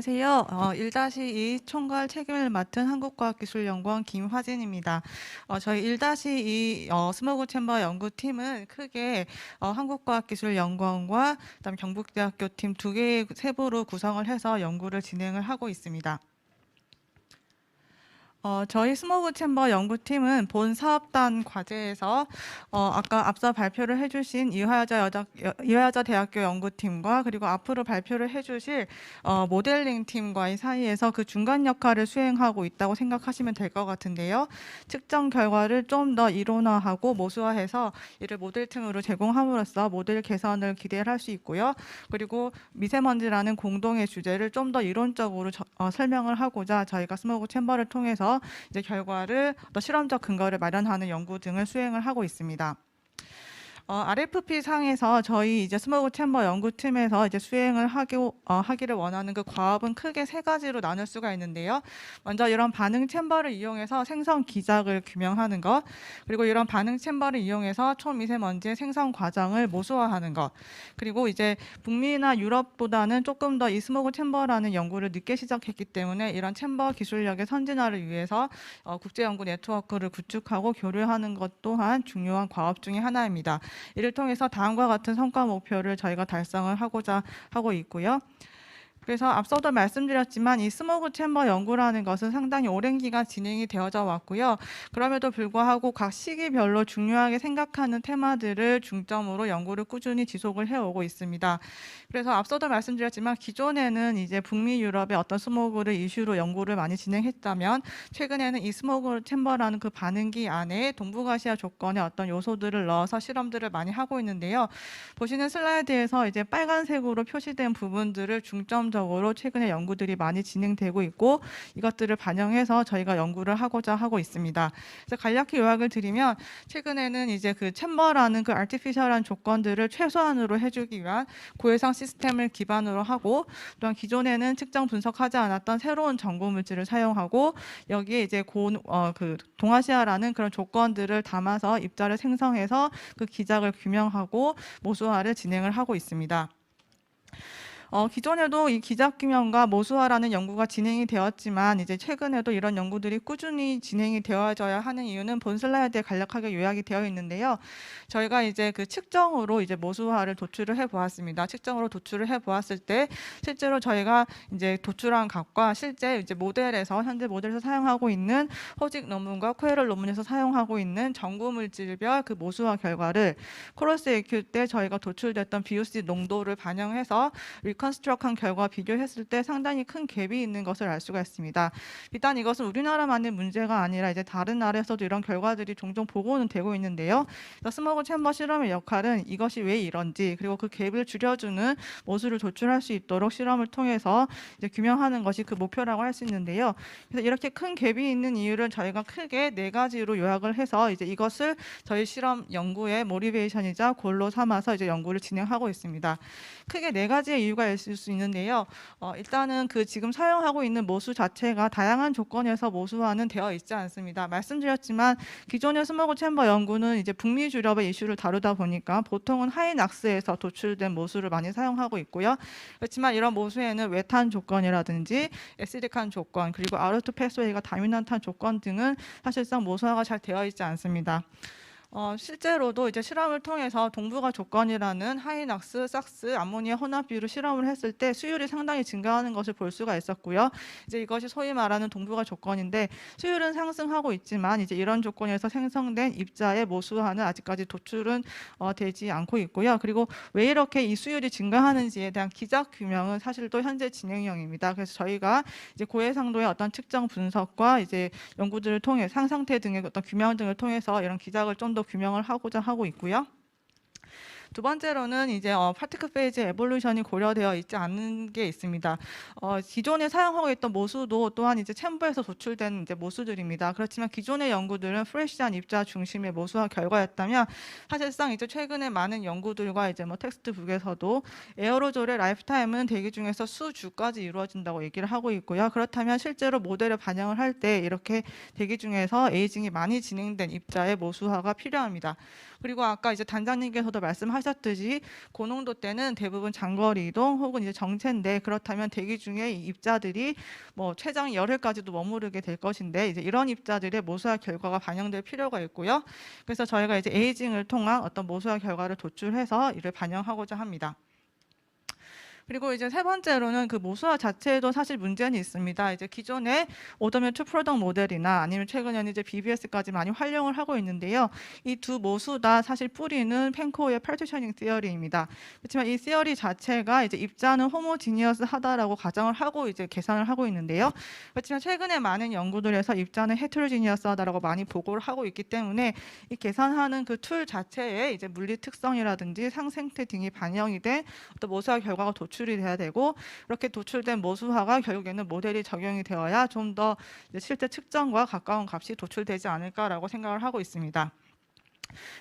예, 안녕하세요. 어, 1-2 총괄 책임을 맡은 한국과학기술연구원 김화진입니다. 어, 저희 1-2 어, 스모그 챔버 연구팀은 크게 어, 한국과학기술연구원과 그다음 경북대학교 팀 두 개의 세부로 구성을 해서 연구를 진행을 하고 있습니다. 어, 저희 스모그 챔버 연구팀은 본 사업단 과제에서 어, 아까 앞서 발표를 해주신 이화여자 여자 여- 이화여자 대학교 연구팀과 그리고 앞으로 발표를 해주실 어, 모델링 팀과의 사이에서 그 중간 역할을 수행하고 있다고 생각하시면 될 것 같은데요. 측정 결과를 좀 더 이론화하고 모수화해서 이를 모델층으로 제공함으로써 모델 개선을 기대할 수 있고요. 그리고 미세먼지라는 공동의 주제를 좀 더 이론적으로 저- 어, 설명을 하고자 저희가 스모그 챔버를 통해서 이제 결과를 또 실험적 근거를 마련하는 연구 등을 수행을 하고 있습니다. 어, RFP 상에서 저희 이제 스모그 챔버 연구팀에서 이제 수행을 하기, 어, 하기를 원하는 그 과업은 크게 세 가지로 나눌 수가 있는데요. 먼저 이런 반응 챔버를 이용해서 생성 기작을 규명하는 것, 그리고 이런 반응 챔버를 이용해서 초미세먼지의 생성 과정을 모수화하는 것, 그리고 이제 북미나 유럽보다는 조금 더 이 스모그 챔버라는 연구를 늦게 시작했기 때문에 이런 챔버 기술력의 선진화를 위해서 어, 국제 연구 네트워크를 구축하고 교류하는 것 또한 중요한 과업 중의 하나입니다. 이를 통해서 다음과 같은 성과 목표를 저희가 달성을 하고자 하고 있고요. 그래서 앞서도 말씀드렸지만 이 스모그 챔버 연구라는 것은 상당히 오랜 기간 진행이 되어져 왔고요. 그럼에도 불구하고 각 시기별로 중요하게 생각하는 테마들을 중점으로 연구를 꾸준히 지속을 해오고 있습니다. 그래서 앞서도 말씀드렸지만 기존에는 이제 북미 유럽의 어떤 스모그를 이슈로 연구를 많이 진행했다면 최근에는 이 스모그 챔버라는 그 반응기 안에 동북아시아 조건의 어떤 요소들을 넣어서 실험들을 많이 하고 있는데요. 보시는 슬라이드에서 이제 빨간색으로 표시된 부분들을 중점 적으로 최근에 연구들이 많이 진행되고 있고 이것들을 반영해서 저희가 연구를 하고자 하고 있습니다. 그래서 간략히 요약을 드리면 최근에는 이제 그 챔버라는 그 아티피셜한 조건들을 최소한으로 해주기 위한 고해상 시스템을 기반으로 하고 또한 기존에는 측정 분석하지 않았던 새로운 정보 물질을 사용하고 여기에 이제 고그 동아시아라는 그런 조건들을 담아서 입자를 생성해서 그 기작을 규명하고 모수화를 진행을 하고 있습니다. 어, 기존에도 이 기작 규명과 모수화라는 연구가 진행이 되었지만 이제 최근에도 이런 연구들이 꾸준히 진행이 되어져야 하는 이유는 본 슬라이드에 간략하게 요약이 되어 있는데요. 저희가 이제 그 측정으로 이제 모수화를 도출을 해 보았습니다. 측정으로 도출을 해 보았을 때 실제로 저희가 이제 도출한 값과 실제 이제 모델에서 현재 모델에서 사용하고 있는 호직 논문과 코에럴 논문에서 사용하고 있는 전구 물질별 그 모수화 결과를 코러스 AQ 때 저희가 도출됐던 BUC 농도를 반영해서 리컨스트럭한 결과 비교했을 때 상당히 큰 갭이 있는 것을 알 수가 있습니다. 비단 이것은 우리나라만의 문제가 아니라 이제 다른 나라에서도 이런 결과들이 종종 보고는 되고 있는데요. 스모그 챔버 실험의 역할은 이것이 왜 이런지 그리고 그 갭을 줄여주는 모수를 도출할 수 있도록 실험을 통해서 이제 규명하는 것이 그 목표라고 할 수 있는데요. 그래서 이렇게 큰 갭이 있는 이유를 저희가 크게 네 가지로 요약을 해서 이제 이것을 저희 실험 연구의 모티베이션이자 골로 삼아서 이제 연구를 진행하고 있습니다. 크게 네 가지의 이유가 있을 수 있는데요. 어, 일단은 그 지금 사용하고 있는 모수 자체가 다양한 조건에서 모수화는 되어 있지 않습니다. 말씀드렸지만 기존의 스모그 챔버 연구는 이제 북미 주력의 이슈를 다루다 보니까 보통은 하이낙스에서 도출된 모수를 많이 사용하고 있고요. 그렇지만 이런 모수에는 외탄 조건이라든지 에시딕한 조건 그리고 아르투 패스웨이가 다미넌트한 조건 등은 사실상 모수화가 잘 되어 있지 않습니다. 어, 실제로도 이제 실험을 통해서 동부가 조건이라는 하이낙스, 삭스, 암모니아 혼합 비율을 실험을 했을 때 수율이 상당히 증가하는 것을 볼 수가 있었고요. 이제 이것이 소위 말하는 동부가 조건인데 수율은 상승하고 있지만 이제 이런 조건에서 생성된 입자의 모수화는 아직까지 도출은 어, 되지 않고 있고요. 그리고 왜 이렇게 이 수율이 증가하는지에 대한 기작 규명은 사실 또 현재 진행형입니다. 그래서 저희가 이제 고해상도의 어떤 측정 분석과 이제 연구들을 통해 상상태 등의 어떤 규명 등을 통해서 이런 기작을 좀더 규명을 하고자 하고 있고요. 두 번째로는 이제 어, 파티클 페이지 에볼루션이 고려되어 있지 않은 게 있습니다. 어, 기존에 사용하고 있던 모수도 또한 이제 챔버에서 도출된 이제 모수들입니다. 그렇지만 기존의 연구들은 프레시한 입자 중심의 모수화 결과였다면 사실상 이제 최근에 많은 연구들과 이제 뭐 텍스트북에서도 에어로졸의 라이프타임은 대기 중에서 수주까지 이루어진다고 얘기를 하고 있고요. 그렇다면 실제로 모델을 반영을 할 때 이렇게 대기 중에서 에이징이 많이 진행된 입자의 모수화가 필요합니다. 그리고 아까 이제 단장님께서도 말씀하셨 말씀하셨듯이 고농도 때는 대부분 장거리 이동 혹은 이제 정체인데 그렇다면 대기 중에 이 입자들이 뭐 최장 열흘까지도 머무르게 될 것인데 이제 이런 입자들의 모수화 결과가 반영될 필요가 있고요. 그래서 저희가 이제 에이징을 통한 어떤 모수화 결과를 도출해서 이를 반영하고자 합니다. 그리고 이제 세 번째로는 그 모수화 자체에도 사실 문제는 있습니다. 이제 기존의 오더면 투 프로덕 모델이나 아니면 최근에는 이제 BBS까지 많이 활용을 하고 있는데요. 이 두 모수 다 사실 뿌리는 펜코의 파티셔닝 시어리입니다. 그렇지만 이 시어리 자체가 이제 입자는 호모지니어스하다라고 가정을 하고 이제 계산을 하고 있는데요. 그렇지만 최근에 많은 연구들에서 입자는 헤테로지니어스하다라고 많이 보고를 하고 있기 때문에 이 계산하는 그 툴 자체에 이제 물리 특성이라든지 상생태 등이 반영이 된 어떤 모수화 결과가 도출 이 돼야 되고 이렇게 도출된 모수화가 결국에는 모델이 적용이 되어야 좀 더 실제 측정과 가까운 값이 도출되지 않을까라고 생각을 하고 있습니다.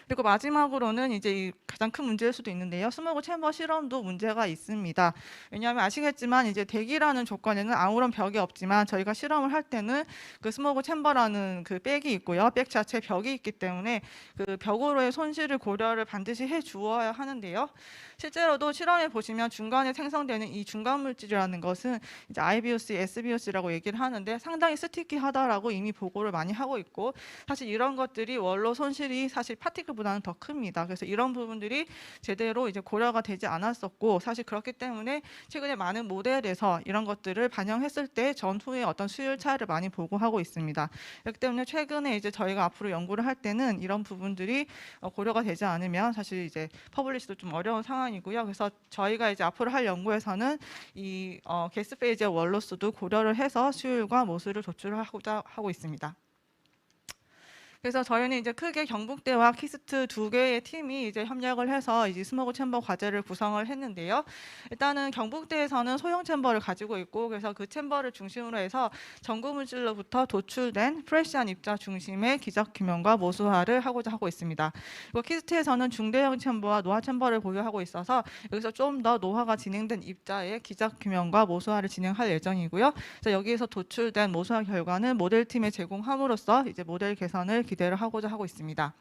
그리고 마지막으로는 이제 이 가장 큰 문제일 수도 있는데요. 스모그 챔버 실험도 문제가 있습니다. 왜냐하면 아시겠지만 이제 대기라는 조건에는 아무런 벽이 없지만 저희가 실험을 할 때는 그 스모그 챔버라는 그 백이 있고요. 백 자체 벽이 있기 때문에 그 벽으로의 손실을 고려를 반드시 해 주어야 하는데요. 실제로도 실험해 보시면 중간에 생성되는 이 중간 물질이라는 것은 이제 IBOC, SBOC라고 얘기를 하는데 상당히 스티키하다라고 이미 보고를 많이 하고 있고 사실 이런 것들이 원로 손실이 사실 파티클보다는 더 큽니다. 그래서 이런 부분들이 제대로 이제 고려가 되지 않았었고 사실 그렇기 때문에 최근에 많은 모델에서 이런 것들을 반영했을 때 전후에 어떤 수율 차이를 많이 보고하고 있습니다. 그렇기 때문에 최근에 이제 저희가 앞으로 연구를 할 때는 이런 부분들이 어, 고려가 되지 않으면 사실 이제 퍼블리시도 좀 어려운 상황이고요. 그래서 저희가 이제 앞으로 할 연구에서는 이 어, 게스 페이지의 원로스도 고려를 해서 수율과 모수를 도출하고자 하고 있습니다. 그래서 저희는 이제 크게 경북대와 키스트 두 개의 팀이 이제 협력을 해서 이제 스모그 챔버 과제를 구성을 했는데요. 일단은 경북대에서는 소형 챔버를 가지고 있고 그래서 그 챔버를 중심으로 해서 전구 물질로부터 도출된 프레시한 입자 중심의 기적 규명과 모수화를 하고자 하고 있습니다. 그리고 키스트에서는 중대형 챔버와 노화 챔버를 보유하고 있어서 여기서 좀 더 노화가 진행된 입자의 기적 규명과 모수화를 진행할 예정이고요. 여기에서 도출된 모수화 결과는 모델 팀에 제공함으로써 이제 모델 개선을 기대를 하고자 하고 있습니다.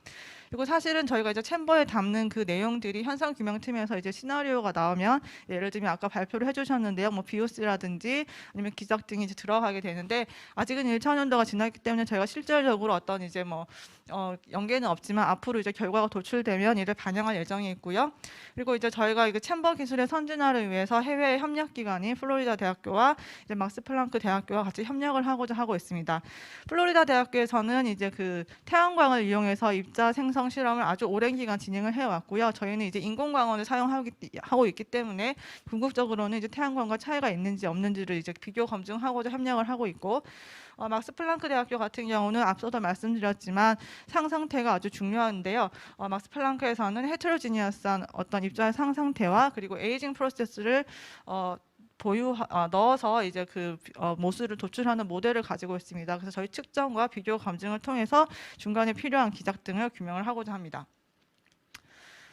그리고 사실은 저희가 이제 챔버에 담는 그 내용들이 현상 규명 팀에서 이제 시나리오가 나오면 예를 들면 아까 발표를 해주셨는데요, 뭐 BOC라든지 아니면 기적 등이 이제 들어가게 되는데 아직은 1차 년도가 지났기 때문에 저희가 실질적으로 어떤 이제 뭐 어, 연계는 없지만 앞으로 이제 결과가 도출되면 이를 반영할 예정이 있고요. 그리고 이제 저희가 이거 챔버 기술의 선진화를 위해서 해외 협력 기관인 플로리다 대학교와 이제 막스 플랑크 대학교와 같이 협력을 하고자 하고 있습니다. 플로리다 대학교에서는 이제 그 태양광을 이용해서 입자 생성 실험을 아주 오랜 기간 진행을 해왔고요. 저희는 이제 인공광원을 사용하고 있기 때문에 궁극적으로는 이제 태양광과 차이가 있는지 없는지를 이제 비교 검증하고자 협력을 하고 있고 어, 막스 플랑크 대학교 같은 경우는 앞서도 말씀드렸지만 상상태가 아주 중요한데요. 어, 막스 플랑크에서는 헤테로지니어스한 어떤 입자의 상상태와 그리고 에이징 프로세스를 어, 보유 어, 넣어서 이제 그 어, 모수를 도출하는 모델을 가지고 있습니다. 그래서 저희 측정과 비교 검증을 통해서 중간에 필요한 기작 등을 규명을 하고자 합니다.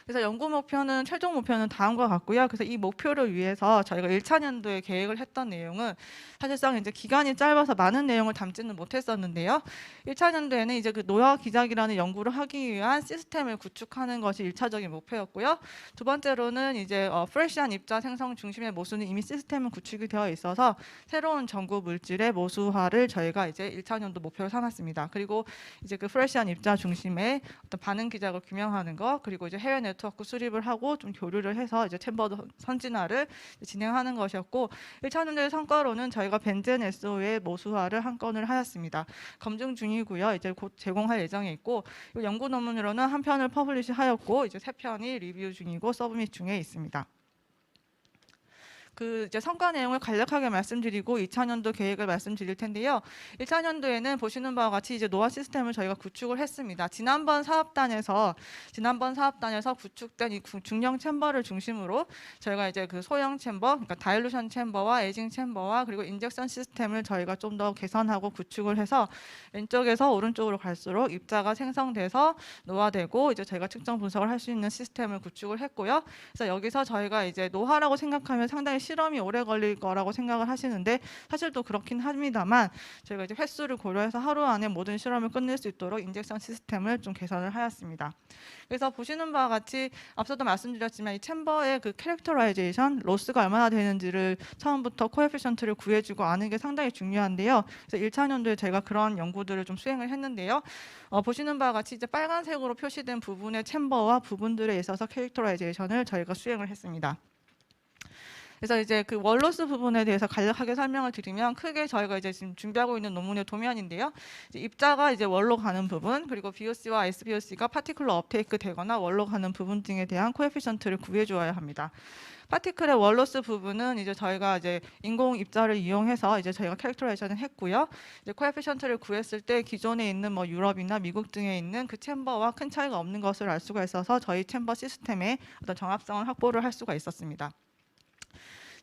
그래서 연구 목표는 최종 목표는 다음과 같고요. 그래서 이 목표를 위해서 저희가 1차 년도에 계획을 했던 내용은 사실상 이제 기간이 짧아서 많은 내용을 담지는 못했었는데요. 1차 년도에는 이제 그 노화 기작이라는 연구를 하기 위한 시스템을 구축하는 것이 1차적인 목표였고요. 두 번째로는 이제 어, 프레시한 입자 생성 중심의 모수는 이미 시스템은 구축이 되어 있어서 새로운 전구 물질의 모수화를 저희가 이제 1차 년도 목표로 삼았습니다. 그리고 이제 그 프레시한 입자 중심의 어떤 반응 기작을 규명하는 것 그리고 이제 해외 네트워크 수립을 하고 좀 교류를 해서 이제 챔버 선진화를 진행하는 것이었고 1차 년도의 성과로는 저희가 벤젠 SO의 모수화를 한 건을 하였습니다. 검증 중이고요. 이제 곧 제공할 예정에 있고 연구 논문으로는 한 편을 퍼블리시하였고 이제 세 편이 리뷰 중이고 서브밋 중에 있습니다. 그 이제 성과 내용을 간략하게 말씀드리고 2차년도 계획을 말씀드릴 텐데요. 1차년도에는 보시는 바와 같이 이제 노화 시스템을 저희가 구축을 했습니다. 지난번 사업단에서 지난번 사업단에서 구축된 이 중형 챔버를 중심으로 저희가 이제 그 소형 챔버, 그러니까 다일루션 챔버와 에이징 챔버와 그리고 인젝션 시스템을 저희가 좀 더 개선하고 구축을 해서 왼쪽에서 오른쪽으로 갈수록 입자가 생성돼서 노화되고 이제 저희가 측정 분석을 할 수 있는 시스템을 구축을 했고요. 그래서 여기서 저희가 이제 노화라고 생각하면 상당히 실험이 오래 걸릴 거라고 생각을 하시는데 사실 또 그렇긴 합니다만 저희가 이제 횟수를 고려해서 하루 안에 모든 실험을 끝낼 수 있도록 인젝션 시스템을 좀 개선을 하였습니다. 그래서 보시는 바와 같이 앞서도 말씀드렸지만 이 챔버의 그 캐릭터라이제이션 로스가 얼마나 되는지를 처음부터 코에피션트를 구해주고 아는 게 상당히 중요한데요. 그래서 1차 년도에 저희가 그런 연구들을 좀 수행을 했는데요. 어, 보시는 바와 같이 이제 빨간색으로 표시된 부분의 챔버와 부분들에 있어서 캐릭터라이제이션을 저희가 수행을 했습니다. 그래서 이제 그 월로스 부분에 대해서 간략하게 설명을 드리면 크게 저희가 이제 지금 준비하고 있는 논문의 도면인데요. 이제 입자가 이제 월로 가는 부분 그리고 BOC와 SBOC가 파티클러 업테이크 되거나 월로 가는 부분 등에 대한 코에피션트를 구해 주어야 합니다. 파티클의 월로스 부분은 이제 저희가 이제 인공 입자를 이용해서 이제 저희가 캐릭터레이션을 했고요. 이제 코에피션트를 구했을 때 기존에 있는 뭐 유럽이나 미국 등에 있는 그 챔버와 큰 차이가 없는 것을 알 수가 있어서 저희 챔버 시스템의 어떤 정합성을 확보를 할 수가 있었습니다.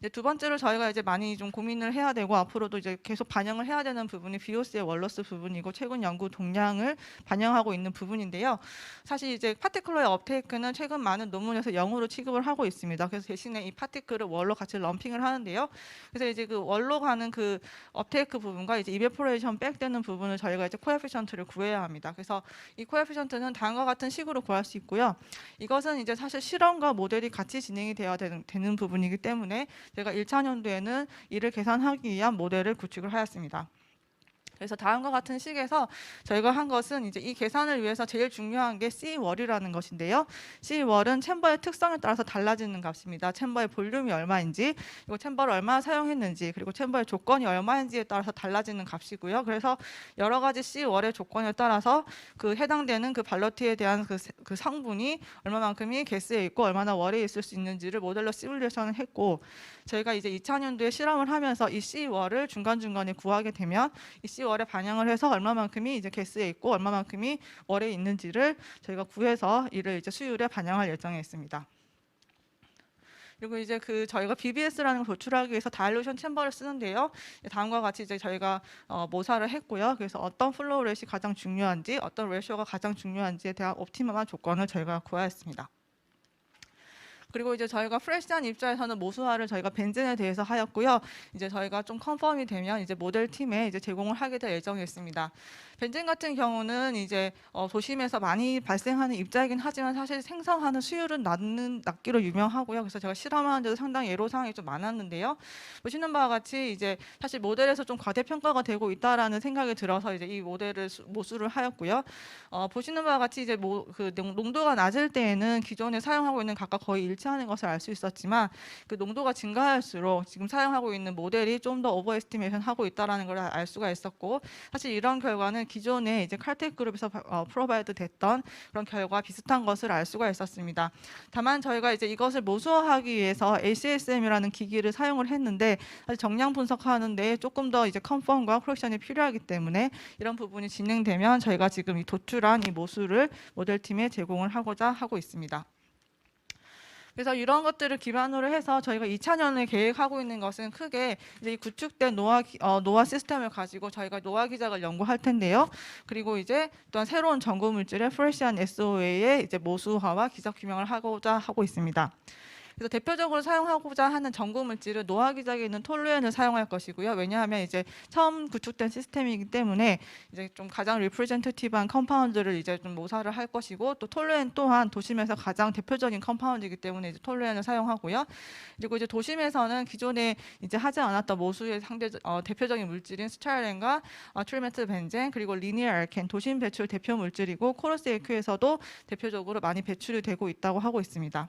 이제 두 번째로 저희가 이제 많이 좀 고민을 해야 되고 앞으로도 이제 계속 반영을 해야 되는 부분이 비오스의 월러스 부분이고 최근 연구 동향을 반영하고 있는 부분인데요. 사실 이제 파티클러의 업테이크는 최근 많은 논문에서 0으로 취급을 하고 있습니다. 그래서 대신에 이 파티클을 월로 같이 럼핑을 하는데요. 그래서 이제 그 월로 가는 그 업테이크 부분과 이제 이베포레이션 백되는 부분을 저희가 이제 코에피션트를 구해야 합니다. 그래서 이 코에피션트는 다음과 같은 식으로 구할 수 있고요. 이것은 이제 사실 실험과 모델이 같이 진행이 되어야 되는, 되는 부분이기 때문에 제가 1차 년도에는 이를 계산하기 위한 모델을 구축을 하였습니다. 그래서 다음과 같은 식에서 저희가 한 것은 이제 이 계산을 위해서 제일 중요한 게 C월이라는 것인데요. C월은 챔버의 특성에 따라서 달라지는 값입니다. 챔버의 볼륨이 얼마인지, 그리고 챔버를 얼마나 사용했는지, 그리고 챔버의 조건이 얼마인지에 따라서 달라지는 값이고요. 그래서 여러 가지 C월의 조건에 따라서 그 해당되는 그 발러티에 대한 그, 세- 그 성분이 얼마만큼이 개스에 있고 얼마나 월에 있을 수 있는지를 모델로 시뮬레이션을 했고 저희가 이제 2차 년도에 실험을 하면서 이 C월을 중간중간에 구하게 되면 이 C월 에 반영을 해서 얼마만큼이 이제 개스에 있고 얼마만큼이 월에 있는지를 저희가 구해서 이를 이제 수율에 반영할 예정에 있습니다. 그리고 이제 그 저희가 BBS라는 걸 도출하기 위해서 다일루션 챔버를 쓰는데요. 다음과 같이 이제 저희가 어, 모사를 했고요. 그래서 어떤 플로우 렛이 가장 중요한지, 어떤 레이쇼가 가장 중요한지에 대한 옵티멀한 조건을 저희가 구하였습니다. 그리고 이제 저희가 프레시한 입자에서는 모수화를 저희가 벤젠에 대해서 하였고요. 이제 저희가 좀 컨펌이 되면 이제 모델 팀에 이제 제공을 하게 될 예정이 있습니다. 벤젠 같은 경우는 이제 어, 도심에서 많이 발생하는 입자이긴 하지만 사실 생성하는 수율은 낮는 낮기로 유명하고요. 그래서 제가 실험하는데도 상당히 애로사항이 좀 많았는데요. 보시는 바와 같이 이제 사실 모델에서 좀 과대평가가 되고 있다라는 생각이 들어서 이제 이 모델을 수- 모수를 하였고요. 어, 보시는 바와 같이 이제 뭐, 그 농- 농도가 낮을 때에는 기존에 사용하고 있는 값과 거의 일치하는 것을 알 수 있었지만 그 농도가 증가할수록 지금 사용하고 있는 모델이 좀 더 오버에스티메이션 하고 있다라는 걸 알 수가 있었고 사실 이런 결과는 기존에 이제 칼텍 그룹에서 바- 어, 프로바이드 됐던 그런 결과 비슷한 것을 알 수가 있었습니다. 다만 저희가 이제 이것을 모수화하기 위해서 ACSM이라는 기기를 사용을 했는데 사실 정량 분석하는데 조금 더 이제 컨펌과 코렉션이 필요하기 때문에 이런 부분이 진행되면 저희가 지금 이 도출한 이 모수를 모델팀에 제공을 하고자 하고 있습니다. 그래서 이런 것들을 기반으로 해서 저희가 2차년을 계획하고 있는 것은 크게 이제 이 구축된 노화 기- 어, 노화 시스템을 가지고 저희가 노화 기작을 연구할 텐데요. 그리고 이제 또한 새로운 전구 물질의 프레시한 SOA의 이제 모수화와 기작 규명을 하고자 하고 있습니다. 그래서 대표적으로 사용하고자 하는 전구 물질은 노화 기작에 있는 톨루엔을 사용할 것이고요. 왜냐하면 이제 처음 구축된 시스템이기 때문에 이제 좀 가장 리프레젠테티브한 컴파운드를 이제 좀 모사를 할 것이고 또 톨루엔 또한 도심에서 가장 대표적인 컴파운드이기 때문에 이제 톨루엔을 사용하고요. 그리고 이제 도심에서는 기존에 이제 하지 않았던 모수의 상대 어, 대표적인 물질인 스타일렌과 어, 트리메트 벤젠 그리고 리니어 알켄 도심 배출 대표 물질이고 코러스 AQ에서도 대표적으로 많이 배출이 되고 있다고 하고 있습니다.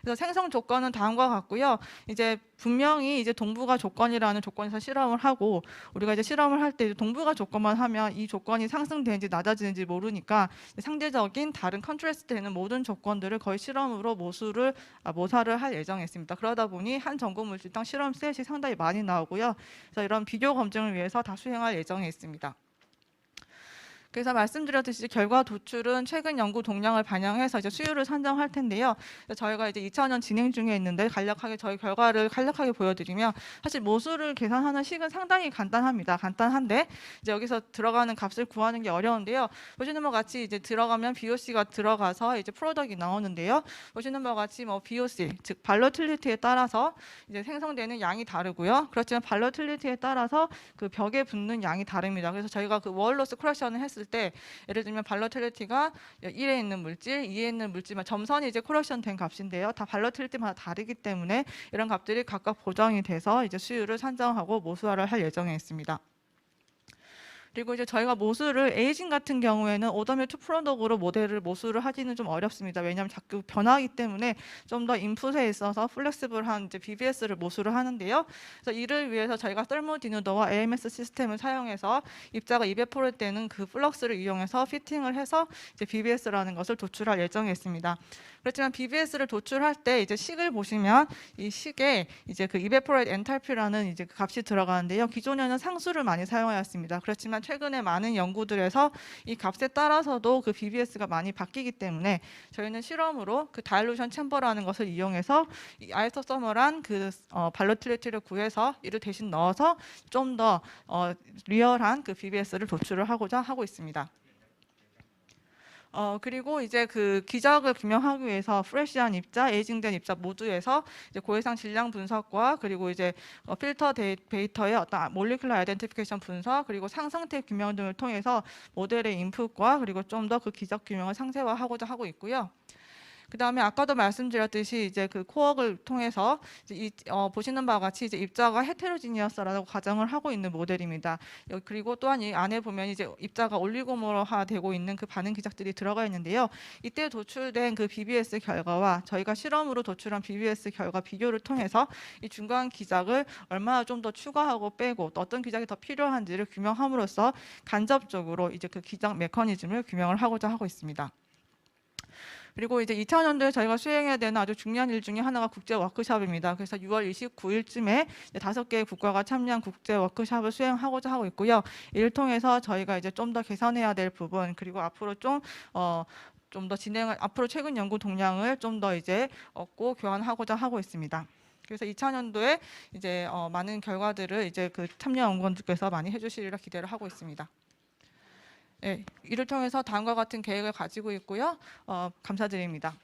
그래서 생성 조 건은 다음과 같고요. 이제 분명히 이제 동부가 조건이라는 조건에서 실험을 하고 우리가 이제 실험을 할 때 동부가 조건만 하면 이 조건이 상승되는지 낮아지는지 모르니까 상대적인 다른 컨트레스트 되는 모든 조건들을 거의 실험으로 모수를 아, 모사를 할 예정이었습니다. 그러다 보니 한 전구 물질당 실험 셋이 상당히 많이 나오고요. 그래서 이런 비교 검증을 위해서 다 수행할 예정에 있습니다. 그래서 말씀드렸듯이 결과 도출은 최근 연구 동향을 반영해서 이제 수요를 산정할 텐데요. 저희가 이제 2차년 진행 중에 있는데 간략하게 저희 결과를 간략하게 보여드리면 사실 모수를 계산하는 식은 상당히 간단합니다. 간단한데 이제 여기서 들어가는 값을 구하는 게 어려운데요. 보시는 바와 같이 이제 들어가면 BOC가 들어가서 이제 프로덕이 나오는데요. 보시는 바와 같이 뭐 BOC 즉 발로틸리티에 따라서 이제 생성되는 양이 다르고요. 그렇지만 발로틸리티에 따라서 그 벽에 붙는 양이 다릅니다. 그래서 저희가 그 월로스 코렉션을 했을 때 예를 들면 발로틸리티가 1에 있는 물질, 2에 있는 물질만 점선이 이제 코렉션 된 값인데요. 다 발로틸리티마다 다르기 때문에 이런 값들이 각각 보정이 돼서 이제 수율을 산정하고 모수화를 할 예정에 있습니다. 그리고 이제 저희가 모수를 에이징 같은 경우에는 오더뮤2 프로덕으로 모델을 모수를 하기는 좀 어렵습니다. 왜냐하면 자꾸 변하기 때문에 좀 더 인풋에 있어서 플렉시블한 이제 BBS를 모수를 하는데요. 그래서 이를 위해서 저희가 썰모디누더와 AMS 시스템을 사용해서 입자가 200% 되는 그 플럭스를 이용해서 피팅을 해서 이제 BBS라는 것을 도출할 예정에 있습니다. 그렇지만 BBS를 도출할 때 이제 식을 보시면 이 식에 이제 그 이베포레이트 엔탈피라는 이제 그 값이 들어가는데요. 기존에는 상수를 많이 사용하였습니다. 그렇지만 최근에 많은 연구들에서 이 값에 따라서도 그 BBS가 많이 바뀌기 때문에 저희는 실험으로 그 다일루션 챔버라는 것을 이용해서 이 아이소서멀한 그 어, 발로틸리티를 구해서 이를 대신 넣어서 좀더 어, 리얼한 그 BBS를 도출을 하고자 하고 있습니다. 어 그리고 이제 그 기적을 규명하기 위해서 프레시한 입자, 에이징된 입자 모두에서 이제 고해상 질량 분석과 그리고 이제 어, 필터 데이, 데이터의 어떤 몰리큘러 아이덴티피케이션 분석 그리고 상승태 규명 등을 통해서 모델의 인풋과 그리고 좀 더 그 기적 규명을 상세화하고자 하고 있고요. 그 다음에 아까도 말씀드렸듯이 이제 그 코어를 통해서 이, 어, 보시는 바와 같이 이제 입자가 헤테로지니어스라고 가정을 하고 있는 모델입니다. 여- 그리고 또한 이 안에 보면 이제 입자가 올리고모로화 되고 있는 그 반응 기작들이 들어가 있는데요. 이때 도출된 그 BBS 결과와 저희가 실험으로 도출한 BBS 결과 비교를 통해서 이 중간 기작을 얼마나 좀 더 추가하고 빼고 또 어떤 기작이 더 필요한지를 규명함으로써 간접적으로 이제 그 기작 메커니즘을 규명을 하고자 하고 있습니다. 그리고 이제 2000년도에 저희가 수행해야 되는 아주 중요한 일 중에 하나가 국제 워크숍입니다. 그래서 6월 29일쯤에 다섯 개의 국가가 참여한 국제 워크숍을 수행하고자 하고 있고요. 이를 통해서 저희가 이제 좀 더 개선해야 될 부분 그리고 앞으로 좀 어, 좀 더 진행을 앞으로 최근 연구 동향을 좀 더 이제 얻고 교환하고자 하고 있습니다. 그래서 2000년도에 이제 어, 많은 결과들을 이제 그 참여 연구원들께서 많이 해주시리라 기대를 하고 있습니다. 예, 이를 통해서 다음과 같은 계획을 가지고 있고요. 어, 감사드립니다.